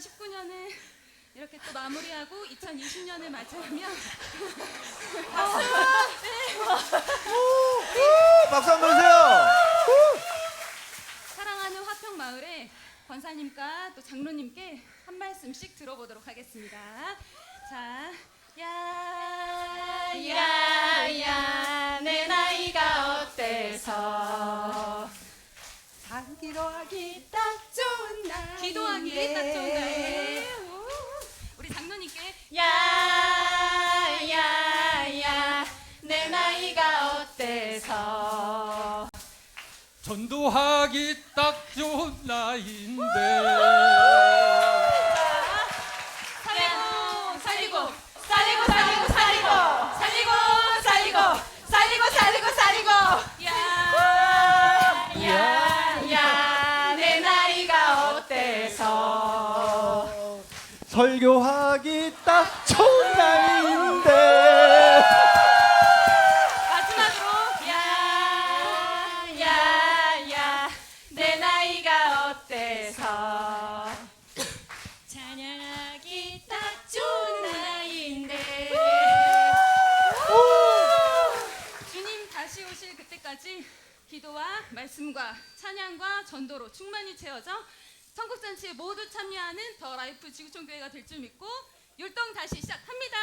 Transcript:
아니어라. 2019년을 이렇게 또 마무리하고 2020년을 맞이하면 박수 한번 주세요. 사랑하는 화평 마을의 권사님과 또 장로님께 한 말씀씩 들어보도록 하겠습니다. 자, 야, 야 야 내 나이가 어때서 기도하기 딱 좋은 날 기도하기 딱 좋은 오, 우리 장로님께 야야야 내 나이가 어때서? 전도하기 딱 좋은 나이인데 설교하기 딱 좋은 날인데. 마지막으로 야야야 내 나이가 어때서 찬양하기 딱 좋은 나이인데 주님 다시 오실 그때까지 기도와 말씀과 찬양과 전도로 충만히 채워져 천국 잔치에 모두 참여하는 더 라이프 지구촌 교회가 될 줄 믿고 율동 다시 시작합니다.